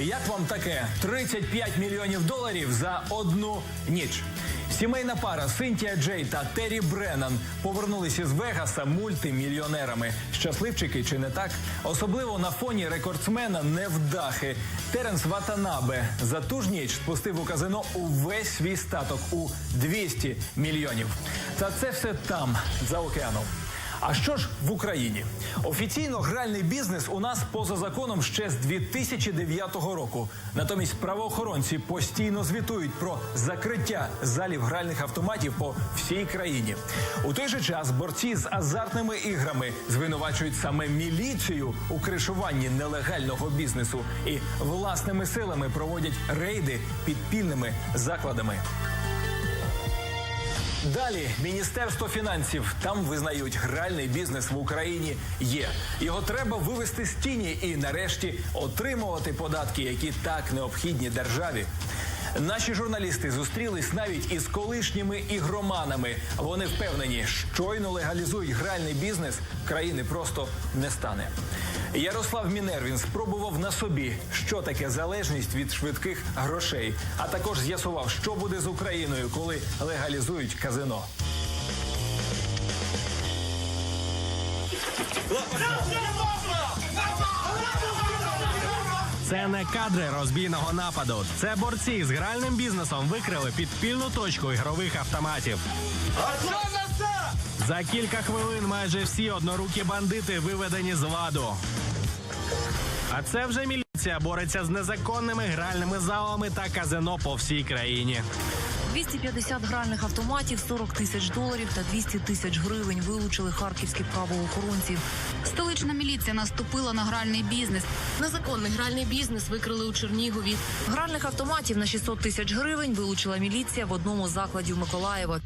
Як вам таке? 35 мільйонів доларів за одну ніч. Сімейна пара Синтія Джей та Террі Бреннан повернулися з Вегаса мультимільйонерами. Щасливчики чи не так? Особливо на фоні рекордсмена невдахи. Теренс Ватанабе за ту ж ніч спустив у казино увесь свій статок у 200 мільйонів. Та це все там, за океаном. А що ж в Україні? Офіційно гральний бізнес у нас поза законом ще з 2009 року. Натомість правоохоронці постійно звітують про закриття залів гральних автоматів по всій країні. У той же час борці з азартними іграми звинувачують саме міліцію у кришуванні нелегального бізнесу і власними силами проводять рейди підпільними закладами. Далі міністерство фінансів там визнають, гральний бізнес в Україні є. Його треба вивести з тіні і нарешті отримувати податки, які так необхідні державі. Наші журналісти зустрілись навіть із колишніми ігроманами. Вони впевнені, щойно легалізують гральний бізнес, країни просто не стане. Ярослав Мінервін спробував на собі, що таке залежність від швидких грошей, а також з'ясував, що буде з Україною, коли легалізують казино. Це не кадри розбійного нападу. Це борці з гральним бізнесом викрили підпільну точку ігрових автоматів. За кілька хвилин майже всі однорукі бандити виведені з ладу. А це вже міліція бореться з незаконними гральними залами та казино по всій країні. 250 гральних автоматів, 40 тисяч доларів та 200 тисяч гривень вилучили харківські правоохоронці. Столична міліція наступила на гральний бізнес. Незаконний гральний бізнес викрили у Чернігові. Гральних автоматів на 600 тисяч гривень вилучила міліція в одному з закладів Миколаєва.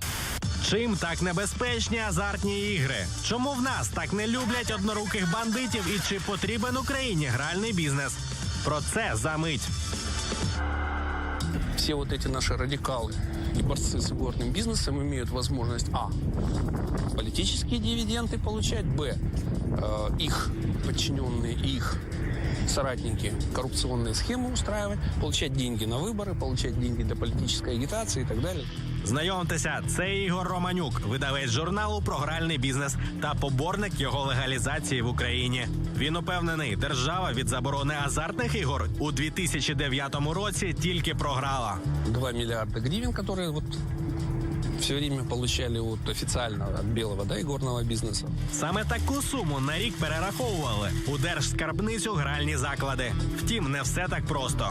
Чим так небезпечні азартні ігри? Чому в нас так не люблять одноруких бандитів і чи потрібен Україні гральний бізнес? Про це за мить. Все вот эти наши радикалы и борцы с игорным бизнесом имеют возможность, а, политические дивиденды получать, б, э, их подчиненные, их соратники коррупционные схемы устраивать, получать деньги на выборы, получать деньги для политической агитации и так далее. Знайомтеся, це Ігор Романюк, видавець журналу про гральний бізнес та поборник його легалізації в Україні. Він упевнений, держава від заборони азартних ігор у 2009 році тільки програла. 2 миллиарда гривен, которые вот все время получали от белого, да, игорного бизнеса. Саме таку суму на рік перераховували у держскарбницю гральні заклади. Втім, не все так просто.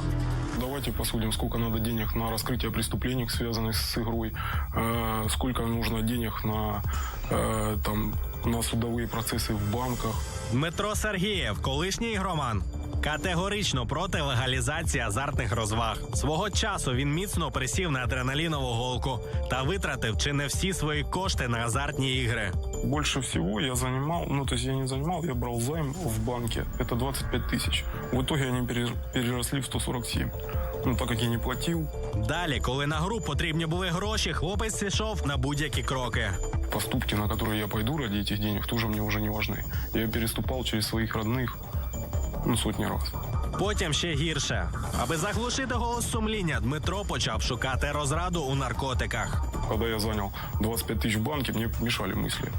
Давайте посудим, сколько надо денег на раскрытие преступлений, связанных с игрой, э, сколько нужно денег на, э, там, на судовые процессы в банках. Дмитро Сергієв, колишній ігроман. Категорично проти легалізації азартних розваг. Свого часу він міцно присів на адреналінову голку та витратив чи не всі свої кошти на азартні ігри. Больше всего я занимал, ну то есть я не занимал, я брал займ в банке, это 25 тысяч. В итоге они пере- переросли в 147. Ну так как я не платил, Далі, коли на гру потрібні були гроші, хлопець пішов на будь-які кроки. поступки, на которые я пойду ради этих денег, тоже мне уже не важны. Я переступал через своих родных, ну, сотни раз. Потім ще гірше. Аби заглушити голос сумління, Дмитро почав шукати розраду у наркотиках. Когда я занял 25 тысяч в банке, мне мешали мысли.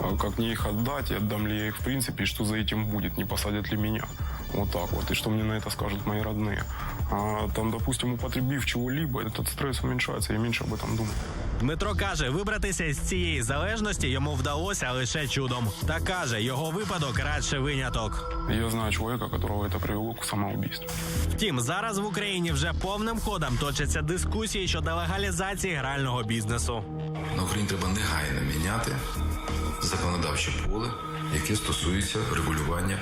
А Как мне их отдать, и отдам ли я их в принципе, и что за этим будет, не посадят ли меня. Вот так вот. И что мне на это скажут мои родные. А там, допустим, употребив чего-либо, этот стресс уменьшается, я меньше об этом думаю. Дмитро каже, вибратися з цієї залежності йому вдалося лише чудом. Та каже, його випадок радше виняток. Я знаю человека, которого это привело к самоубийству. Втім, зараз в Україні вже повним ходом точаться дискусії щодо легалізації грального бізнесу. На Україні треба негайно міняти законодавче поле, яке стосується регулювання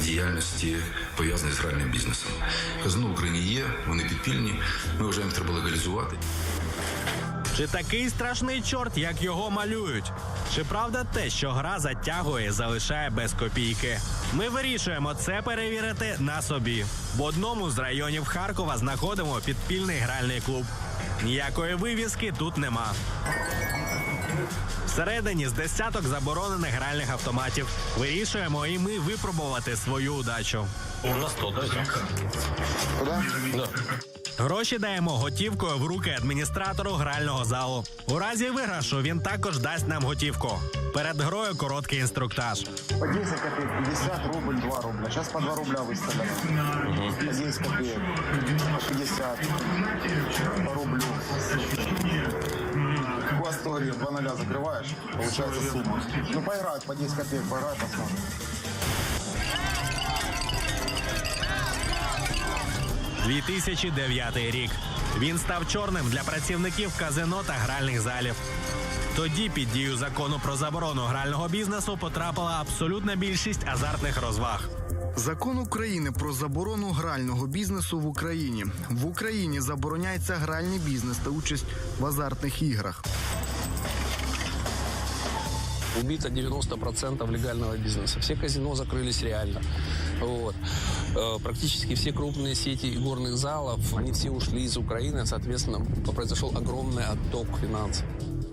діяльності пов'язаної з гральним бізнесом. Казино в Україні є, вони підпільні. Ми вважаємо, треба легалізувати. Чи такий страшний чорт, як його малюють? Чи правда те, що гра затягує, і залишає без копійки? Ми вирішуємо це перевірити на собі. В одному з районів Харкова знаходимо підпільний гральний клуб. Ніякої вивіски тут нема. Всередині з десяток заборонених гральних автоматів. Вирішуємо і ми випробувати свою удачу. Гроші даємо готівкою в руки адміністратору грального залу. У разі виграшу він також дасть нам готівку. Перед грою короткий інструктаж. По 10 копеек, 50 рубль, 2 рубля. Сейчас по 2 рубля выставляют. По 10 копеек, по 50, по рублю. Астории 2 ноля закрываешь, получается сумма. Ну, поиграют по 10 копеек, поиграют, посмотрим. – 2009 рік. Він став чорним для працівників казино та гральних залів. Тоді під дію закону про заборону грального бізнесу потрапила абсолютна більшість азартних розваг. Закон України про заборону грального бізнесу в Україні. В Україні забороняється гральний бізнес та участь в азартних іграх. Убито 90% легального бизнеса. Все казино закрылись реально. Вот. Э, Практически все крупные сети игорных залов, они все ушли из Украины, соответственно, произошел огромный отток финансов.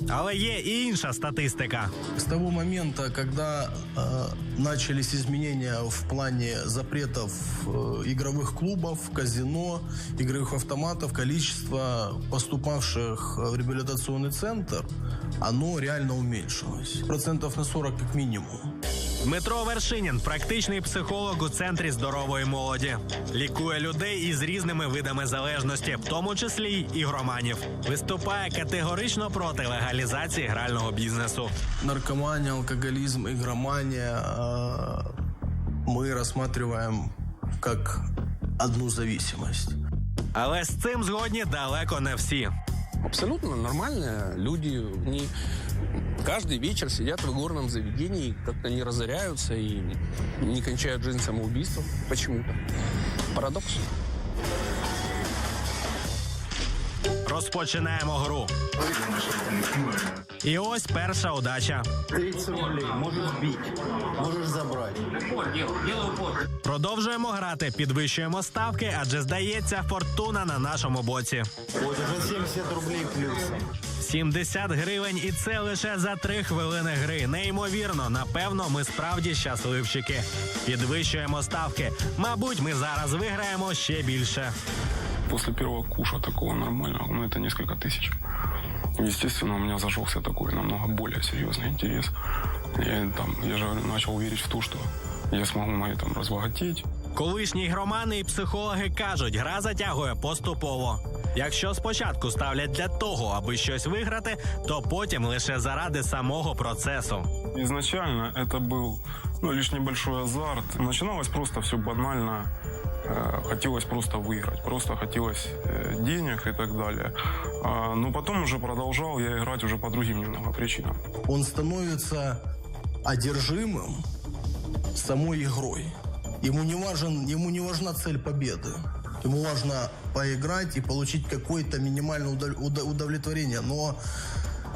Але є і інша статистика. С того момента, когда э, начались изменения в плане запретов э, игровых клубов, казино, игровых автоматов, количество поступавших в реабилитационный центр, оно реально уменьшилось. Процентов на 40 как минимум. Дмитро Вершинін, практичний психолог у центрі здорової молоді, лікує людей із різними видами залежності, в тому числі й ігроманів. Виступає категорично проти легалізації грального бізнесу. Наркомания, алкоголизм, игромания э, мы рассматриваем как одну зависимость. Але з цим згодні далеко не всі. Абсолютно нормальные люди. Они каждый вечер сидят в игорном заведении, как-то не разоряются и не кончают жизнь самоубийством. Почему-то. Парадокс. Розпочинаємо гру. І ось перша удача. 30 рублей, можешь бить, можешь забрать. Продовжуємо грати, підвищуємо ставки, адже здається, фортуна на нашому боці. Вот уже 70 рублей плюсом. 70 гривень, і це лише за три хвилини гри. Неймовірно, напевно, ми справді щасливчики. Підвищуємо ставки. Мабуть, ми зараз виграємо ще більше. После первого куша такого нормального, ну это несколько тысяч. Естественно, у меня зажегся такой намного более серьезный интерес. Я, там, я же начал верить в то, что я смогу на этом разбогатеть. Колишні громани і психологи кажуть, гра затягує поступово. Якщо спочатку ставлять для того, аби щось виграти, то потім лише заради самого процесу. Изначально это был ну, лишь небольшой азарт. Начиналось просто все банально. Хотелось просто выиграть, просто хотелось э, денег и так далее. А, Но потом уже продолжал я играть уже по другим немного причинам. он становится одержимым самой игрой. Ему не, важен, ему не важна цель победы. Ему важно поиграть и получить какое-то минимальное удовлетворение. Но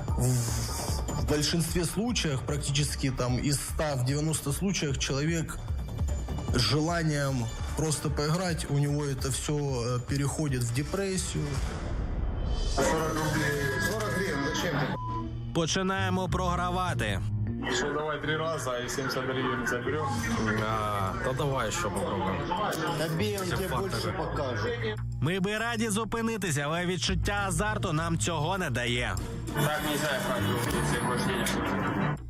в, большинстве случаев, практически там из 100 в 90 случаях, человек желанием просто поиграть, у него это все переходит в депрессию, 40 рублей. 40 гривен, зачем ты? Починаємо програвати. Еще давай три раза и 70 гривен заберем. Да давай еще попробуем. Отбей, он тебе больше покажет. Ми би раді зупинитися, але відчуття азарту нам цього не дає.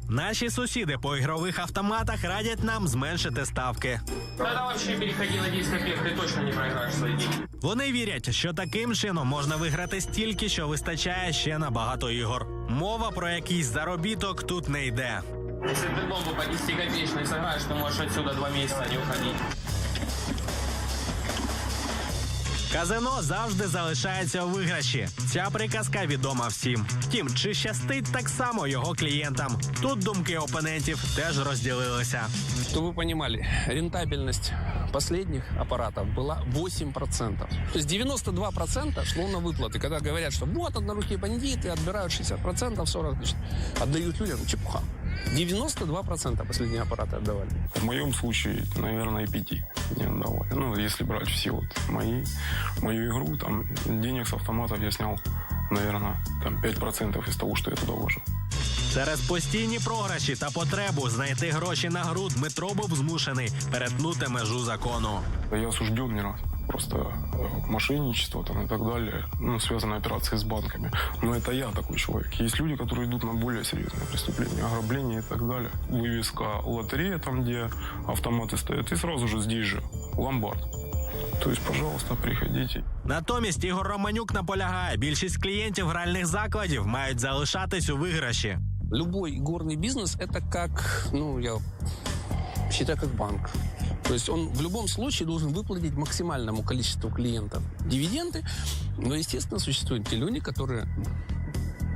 Наші сусіди по ігрових автоматах радять нам зменшити ставки. Тогда вообще переходи на 10 копеек, ты точно не проиграешь свои деньги. Вони вірять, що таким чином можна виграти стільки, що вистачає ще на багато ігор. Мова про якийсь заробіток тут не йде. Если ты бомбу по 10 копеечной сыграешь, ты можешь отсюда два месяца не уходить. Казино завжди залишається у виграші. Ця приказка відома всім. Втім, чи щастить так само його клієнтам? Тут думки опонентів теж розділилися. Чтобы вы понимали, рентабельность последних аппаратов была 8%. То есть 92% шло на выплаты. Когда говорят, что вот однорукие бандиты отбирают 60%, 40% значит, отдают людям, чепуха. 92% последние аппараты отдавали. В моем случае, наверное, и пяти не отдавали. Ну, если брать все вот мои, мою игру, там денег с автоматов я снял, наверное, там 5% из того, что я туда вложил. Через постійні програші та потребу знайти гроші на гру Дмитро був змушений перетнути межу закону. Я осужден не раз Просто э, мошенничество там и так далее, ну, связанные операции с банками. Но это я такой человек. Есть люди, которые идут на более серьезные преступления, ограбления и так далее. Вывеска лотерея там, где автоматы стоят, и сразу же здесь же ломбард. То есть, пожалуйста, приходите. Натомість Ігор Романюк наполягає, більшість клієнтів гральних закладів мають залишатись у виграші. Любой горный бизнес – это как, ну, я считаю, как банк. То есть он в любом случае должен выплатить максимальному количеству клиентов дивиденды. Но, естественно, существуют те люди, которые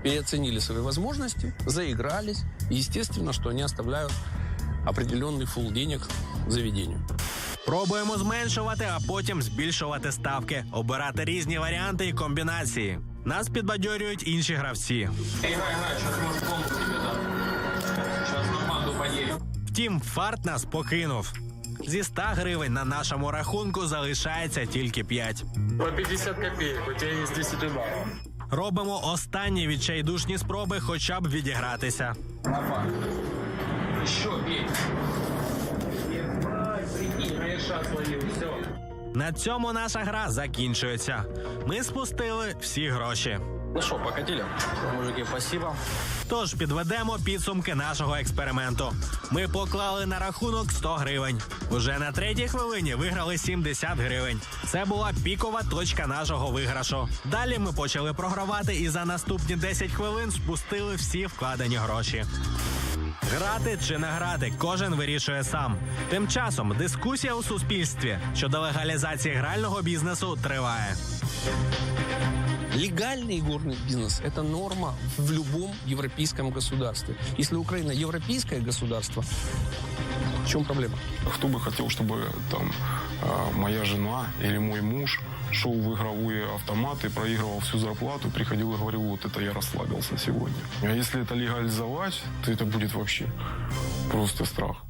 переоценили свои возможности, заигрались. И, естественно, что они оставляют определенный фул денег заведению. Пробуємо зменшувати, а потім збільшувати ставки, обирати різні варіанти і комбінації. Нас підбадьорюють інші гравці. Играй, играй, сейчас может комп тебе дам. Сейчас на банду поедем. Втім, фарт нас покинув. Зі 100 гривень на нашому рахунку залишається тільки 5. По 50 копеек, у тебя есть 10 баллов. Робимо останні відчайдушні спроби, хоча б відігратися. На фан. Еще бей. Ебать, прикинь, все. На цьому наша гра закінчується. Ми спустили всі гроші. Ну что, покатили? Мужики, спасибо. Тож підведемо підсумки нашого експерименту. Ми поклали на рахунок 100 гривень. Уже на третій хвилині виграли 70 гривень. Це була пікова точка нашого виграшу. Далі ми почали програвати і за наступні 10 хвилин спустили всі вкладені гроші. Грати чи не грати, кожен вирішує сам. Тим часом дискусія у суспільстві щодо легалізації грального бізнесу триває. Легальный игорный бизнес – это норма в любом европейском государстве. Если Украина европейское государство, в чем проблема? Кто бы хотел, чтобы там э, моя жена или мой муж шел в игровые автоматы, проигрывал всю зарплату, приходил и говорил, вот это я расслабился сегодня. А если это легализовать, то это будет вообще просто страх.